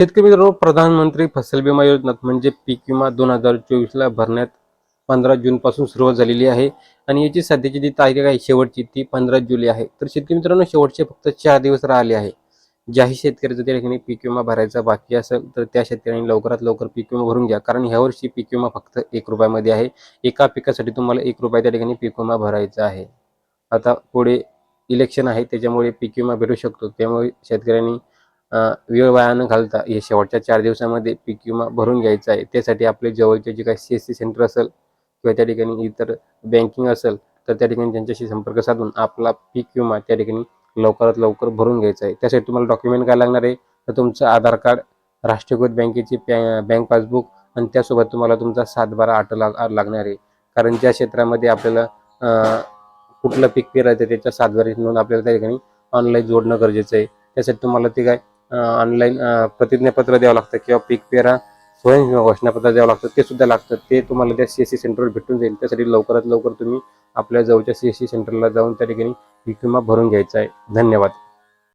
शेतकरी मित्रांनो प्रधानमंत्री फसल विमा योजना म्हणजे पीक विमा दोन हजार चोवीसला भरण्यात पंधरा जूनपासून सुरुवात झालेली आहे. आणि याची सध्याची जी तारीख आहे शेवटची ती पंधरा जुलै आहे. तर शेतकरी मित्रांनो शेवटचे फक्त चार दिवस राहिले आहे. ज्याही शेतकऱ्याचं त्या ठिकाणी पीक विमा भरायचा बाकी असेल तर त्या शेतकऱ्यांनी लवकरात लवकर पीक विमा भरून घ्या. कारण ह्या वर्षी पीक विमा फक्त एक रुपयामध्ये आहे. एका पिकासाठी तुम्हाला एक रुपया त्या ठिकाणी पीक विमा भरायचा आहे. आता पुढे इलेक्शन आहे त्याच्यामुळे पीक विमा भेटू शकतो. त्यामुळे शेतकऱ्यांनी वेळ वाया न घालता हे शेवटच्या चार दिवसामध्ये पीक विमा भरून घ्यायचा आहे. त्यासाठी आपले जवळचे जे काही सी एस सी सेंटर असेल किंवा त्या ठिकाणी इतर बँकिंग असेल तर त्या ठिकाणी त्यांच्याशी संपर्क साधून आपला पीक विमा त्या ठिकाणी लवकरात लवकर भरून घ्यायचा आहे. त्यासाठी तुम्हाला डॉक्युमेंट काय लागणार आहे? तर तुमचं आधार कार्ड राष्ट्रीयकृत बँकेची बँक पासबुक आणि त्यासोबत तुम्हाला तुमचा सातबारा आठ लाग लागणार आहे. कारण ज्या क्षेत्रामध्ये आपल्याला कुठलं पीक पेरायचं त्याच्या सातबाऱ्याची नोंद आपल्याला त्या ठिकाणी ऑनलाईन जोडणं गरजेचं आहे. त्यासाठी तुम्हाला ते काय ऑनलाईन प्रतिज्ञापत्र द्यावं लागतं किंवा पीक पेरा स्वयंसेवा घोषणापत्र द्यावं लागतं ते सुद्धा लागतं. ते तुम्हाला त्या सी एस सी सेंटरवर भेटून जाईल. त्यासाठी लवकरात लवकर तुम्ही आपल्या जवळच्या सी एस सी सेंटरला जाऊन त्या ठिकाणी पीक विमा भरून घ्यायचा आहे. धन्यवाद.